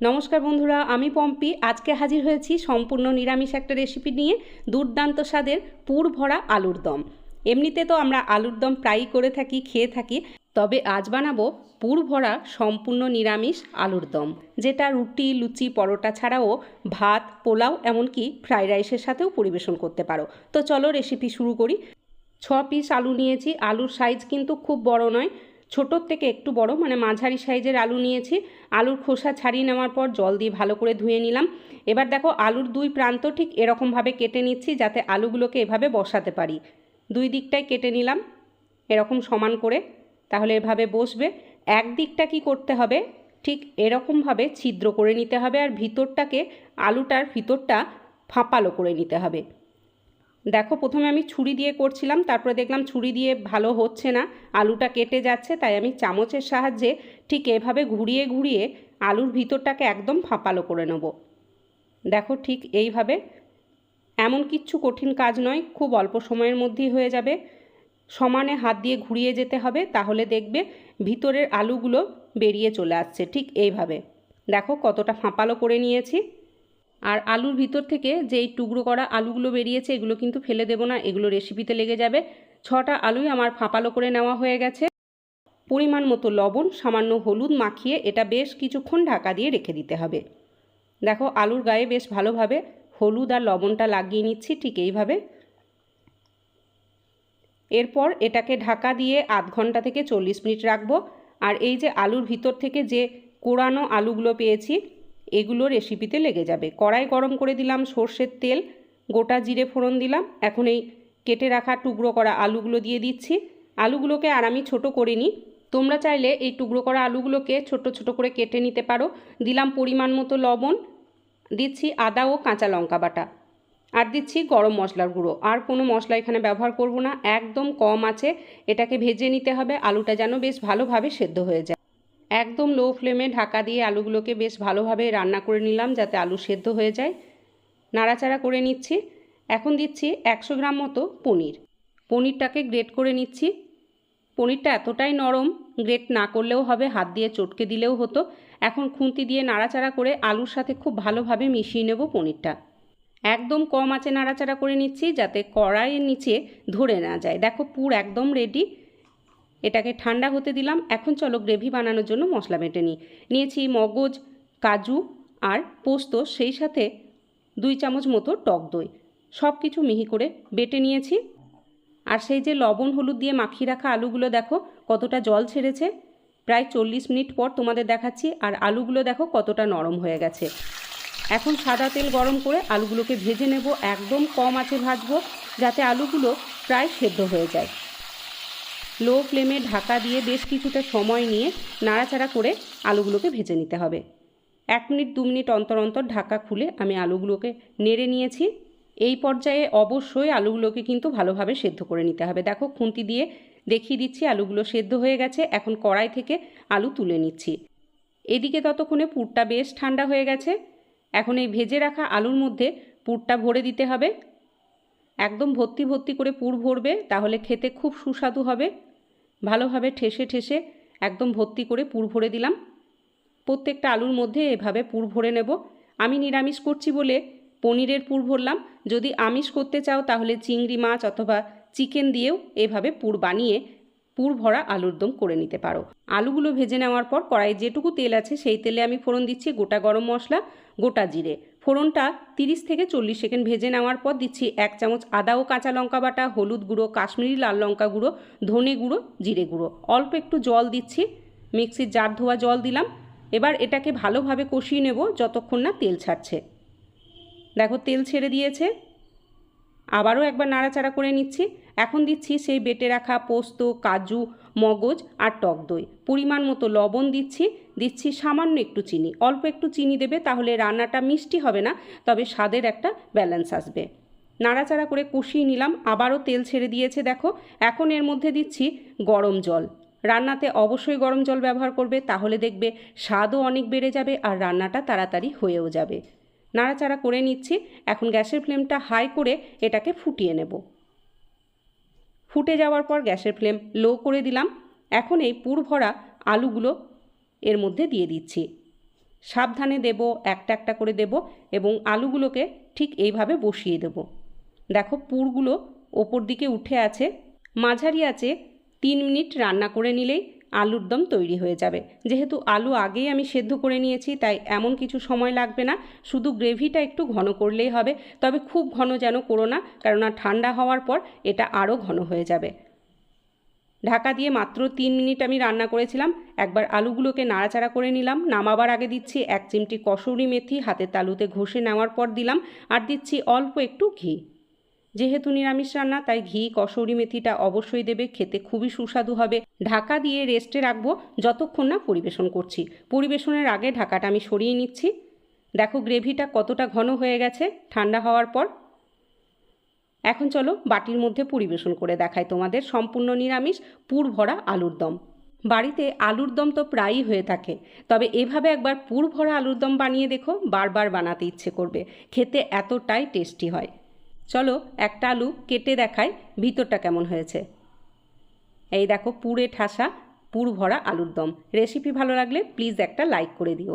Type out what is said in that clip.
নমস্কার বন্ধুরা, আমি পম্পি। আজকে হাজির হয়েছি সম্পূর্ণ নিরামিষ একটা রেসিপি নিয়ে দুর্দান্ত স্বাদের পুর ভরা আলুর দম। এমনিতে তো আমরা আলুর দম প্রায়ই করে থাকি, খেয়ে থাকি, তবে আজ বানাবো পুর ভরা সম্পূর্ণ নিরামিষ আলুর দম, যেটা রুটি, লুচি, পরোটা ছাড়াও ভাত, পোলাও, এমনকি ফ্রাইড রাইসের সাথেও পরিবেশন করতে পারো। তো চলো রেসিপি শুরু করি। ছ পিস আলু নিয়েছি। আলুর সাইজ কিন্তু খুব বড় নয় ছোটোর থেকে একটু বড় মানে মাঝারি সাইজের আলু নিয়েছি। আলুর খোসা ছাড়িয়ে নেওয়ার পর জল দিয়ে ভালো করে ধুয়ে নিলাম। এবার দেখো আলুর দুই প্রান্ত ঠিক এরকমভাবে কেটে নিচ্ছি যাতে আলুগুলোকে এভাবে বসাতে পারি। দুই দিকটাই কেটে নিলাম, এরকম সমান করে। তাহলে এভাবে বসবে। এক দিকটা কি করতে হবে? ঠিক এরকমভাবে ছিদ্র করে নিতে হবে আর ভিতরটাকে, আলুটার ভিতরটা ফাঁপালো করে নিতে হবে। দেখো প্রথমে আমি ছুরি দিয়ে করছিলাম, তারপরে দেখলাম ছুরি দিয়ে ভালো হচ্ছে না, আলুটা কেটে যাচ্ছে, তাই আমি চামচের সাহায্যে ঠিক এভাবে ঘুরিয়ে ঘুরিয়ে আলুর ভিতরটাকে একদম ফাঁপালো করে নেব। দেখো ঠিক এইভাবে। এমন কিচ্ছু কঠিন কাজ নয়, খুব অল্প সময়ের মধ্যেই হয়ে যাবে। সমানে হাত দিয়ে ঘুরিয়ে যেতে হবে, তাহলে দেখবে ভিতরের আলুগুলো বেরিয়ে চলে আসছে, ঠিক এইভাবে। দেখো কতটা ফাঁপালো করে নিয়েছি। আর আলুর ভিতর থেকে যেই টুকরো করা আলুগুলো বেরিয়েছে, এগুলো কিন্তু ফেলে দেবো না, এগুলো রেসিপিতে লেগে যাবে। ছটা আলুই আমার ফাঁপালো করে নেওয়া হয়ে গেছে। পরিমাণ মতো লবণ, সামান্য হলুদ মাখিয়ে এটা বেশ কিছুক্ষণ ঢাকা দিয়ে রেখে দিতে হবে। দেখো, আলুর গায়ে বেশ ভালোভাবে হলুদ আর লবণটা লাগিয়ে নিচ্ছি ঠিক এইভাবে। এরপর এটাকে ঢাকা দিয়ে আধ ঘণ্টা থেকে চল্লিশ মিনিট রাখব। আর এই যে আলুর ভিতর থেকে যে কোরানো আলুগুলো পেয়েছি এগুলো রেসিপিতে লেগে যাবে। কড়াই গরম করে দিলাম সর্ষের তেল, গোটা জিরে ফোড়ন দিলাম। এখন এই কেটে রাখা টুকরো করা আলুগুলো দিয়ে দিচ্ছি। আলুগুলোকে আর আমি ছোটো করিনি। তোমরা চাইলে এই টুকরো করা আলুগুলোকে ছোট ছোট করে কেটে নিতে পারো। দিলাম পরিমাণ মতো লবণ, দিচ্ছি আদা ও কাঁচা লঙ্কা বাটা আর দিচ্ছি গরম মশলার গুঁড়ো। আর কোনো মশলা এখানে ব্যবহার করব না, একদম কম আছে। এটাকে ভেজে নিতে হবে, আলুটা যেন বেশ ভালোভাবে সেদ্ধ হয়ে যায়। একদম লো ফ্লেমে ঢাকা দিয়ে আলুগুলোকে বেশ ভালোভাবে রান্না করে নিলাম যাতে আলু সেদ্ধ হয়ে যায়। নাড়াচাড়া করে নিচ্ছি। এখন দিচ্ছি একশো গ্রাম মতো পনির। পনিরটাকে গ্রেট করে নিচ্ছি। পনিরটা এতটাই নরম গ্রেট না করলেও হবে, হাত দিয়ে চটকে দিলেও হতো। এখন খুন্তি দিয়ে নাড়াচাড়া করে আলুর সাথে খুব ভালোভাবে মিশিয়ে নেব পনিরটা। একদম কম আছে নাড়াচাড়া করে নিচ্ছি যাতে কড়াইয়ের নিচে ধরে না যায়। দেখো পুর একদম রেডি এটাকে ঠান্ডা হতে দিলাম। এখন চলো গ্রেভি বানানোর জন্য মশলা বেটে নিই। নিয়েছি মগজ, কাজু আর পোস্ত, সেই সাথে দুই চামচ মতো টক দই। সব কিছু মিহি করে বেটে নিয়েছি। আর সেই যে লবণ হলুদ দিয়ে মাখিয়ে রাখা আলুগুলো দেখো, কতটা জল ছেড়েছে। প্রায় চল্লিশ মিনিট পর তোমাদের দেখাচ্ছি, আর আলুগুলো দেখো কতটা নরম হয়ে গেছে। এখন সাদা তেল গরম করে আলুগুলোকে ভেজে নেব। একদম কম আছে ভাজবো, যাতে আলুগুলো প্রায় সেদ্ধ হয়ে যায়। লো ফ্লেমে ঢাকা দিয়ে বেশ কিছুটা সময় নিয়ে নাড়াচাড়া করে আলুগুলোকে ভেজে নিতে হবে। এক মিনিট, দু মিনিট অন্তর অন্তর ঢাকা খুলে আমি আলুগুলোকে নেড়ে নিয়েছি। এই পর্যায়ে অবশ্যই আলুগুলোকে কিন্তু ভালোভাবে সেদ্ধ করে নিতে হবে। দেখো, খুন্তি দিয়ে দেখিয়ে দিচ্ছি আলুগুলো সেদ্ধ হয়ে গেছে। এখন কড়াই থেকে আলু তুলে নিচ্ছি। এদিকে ততক্ষণে পুরটা বেশ ঠান্ডা হয়ে গেছে। এখন এই ভেজে রাখা আলুর মধ্যে পুরটা ভরে দিতে হবে। একদম ভর্তি ভর্তি করে পুর ভরবে, তাহলে খেতে খুব সুস্বাদু হবে। ভালোভাবে ঠেসে ঠেসে একদম ভর্তি করে পুর ভরে দিলাম। প্রত্যেকটা আলুর মধ্যে এভাবে পুর ভরে নেব। আমি নিরামিষ করছি বলে পনিরের পুর ভরলাম। যদি আমিষ করতে চাও তাহলে চিংড়ি মাছ অথবা চিকেন দিয়েও এভাবে পুর বানিয়ে পুর ভরা আলুর দম করে নিতে পারো। আলুগুলো ভেজে নেওয়ার পর কড়াইয়ে যেটুকু তেল আছে সেই তেলে আমি ফোড়ন দিচ্ছি গোটা গরম মশলা, গোটা জিরে। ফোড়নটা তিরিশ থেকে চল্লিশ সেকেন্ড ভেজে নেওয়ার পর দিচ্ছি এক চামচ আদা ও কাঁচা লঙ্কা বাটা, হলুদ গুঁড়ো, কাশ্মীরি লাল লঙ্কা গুঁড়ো, ধনে গুঁড়ো, জিরে গুঁড়ো। অল্প একটু জল দিচ্ছি, মিক্সির জার ধোয়া জল দিলাম। এবার এটাকে ভালোভাবে কষিয়ে নেব যতক্ষণ না তেল ছাড়ছে। দেখো তেল ছেড়ে দিয়েছে। আবারও একবার নাড়াচাড়া করে নিচ্ছি। এখন দিচ্ছি সেই বেটে রাখা পোস্ত, কাজু, মগজ আর টক দই। পরিমাণ মতো লবণ দিচ্ছি দিচ্ছি সামান্য একটু চিনি। অল্প একটু চিনি দেবে তাহলে রান্নাটা মিষ্টি হবে না, তবে স্বাদের একটা ব্যালেন্স আসবে। নাড়াচাড়া করে কষিয়ে নিলাম, আবারও তেল ছেড়ে দিয়েছে দেখো। এখন এর মধ্যে দিচ্ছি গরম জল। রান্নাতে অবশ্যই গরম জল ব্যবহার করবে, তাহলে দেখবে স্বাদও অনেক বেড়ে যাবে আর রান্নাটা তাড়াতাড়ি হয়েও যাবে। নাড়াচাড়া করে নিচ্ছি। এখন গ্যাসের ফ্লেমটা হাই করে এটাকে ফুটিয়ে নেব। ফুটে যাওয়ার পর গ্যাসের ফ্লেম লো করে দিলাম। এখন এই পুর ভরা আলুগুলো এর মধ্যে দিয়ে দিচ্ছি। সাবধানে দেব, একটা একটা করে দেব এবং আলুগুলোকে ঠিক এইভাবে বসিয়ে দেব। দেখো পুরগুলো ওপর দিকে উঠে আছে। মাঝারি আছে, তিন মিনিট রান্না করে নিলেই আলুর দম তৈরি হয়ে যাবে। যেহেতু আলু আগেই আমি সেদ্ধ করে নিয়েছি, তাই এমন কিছু সময় লাগবে না। শুধু গ্রেভিটা একটু ঘন করলেই হবে, তবে খুব ঘন যেন করো না কেননা ঠান্ডা হওয়ার পর এটা আরও ঘন হয়ে যাবে। ঢাকা দিয়ে মাত্র তিন মিনিট আমি রান্না করেছিলাম। একবার আলুগুলোকে নাড়াচাড়া করে নিলাম। নামাবার আগে দিচ্ছি এক চিমটি কসৌরি মেথি, হাতের তালুতে ঘষে নেওয়ার পর দিলাম। আর দিচ্ছি অল্প একটু ঘি। যেহেতু নিরামিষ রান্না, তাই ঘি, কসৌরি মেথিটা অবশ্যই দেবে, খেতে খুবই সুস্বাদু হবে। ঢাকা দিয়ে রেস্টে রাখব, যতক্ষণ না পরিবেশন করছি। পরিবেশনের আগে ঢাকাটা আমি সরিয়ে নিচ্ছি। দেখো গ্রেভিটা কতটা ঘন হয়ে গেছে, ঠান্ডা হওয়ার পর। এখন চলো বাটির মধ্যে পরিবেশন করে দেখাই তোমাদের সম্পূর্ণ নিরামিষ পুর ভরা আলুর দম। বাড়িতে আলুর দম তো প্রায়ই হয়ে থাকে, তবে এভাবে একবার পুর ভরা আলুর দম বানিয়ে দেখো, বারবার বানাতে ইচ্ছে করবে। খেতে এতটাই টেস্টি হয়। চলো একটা আলু কেটে দেখাই ভিতরটা কেমন হয়েছে। এই দেখো পুড়ে ঠাসা পুর ভরা আলুর দম। রেসিপি ভালো লাগলে প্লিজ একটা লাইক করে দিও।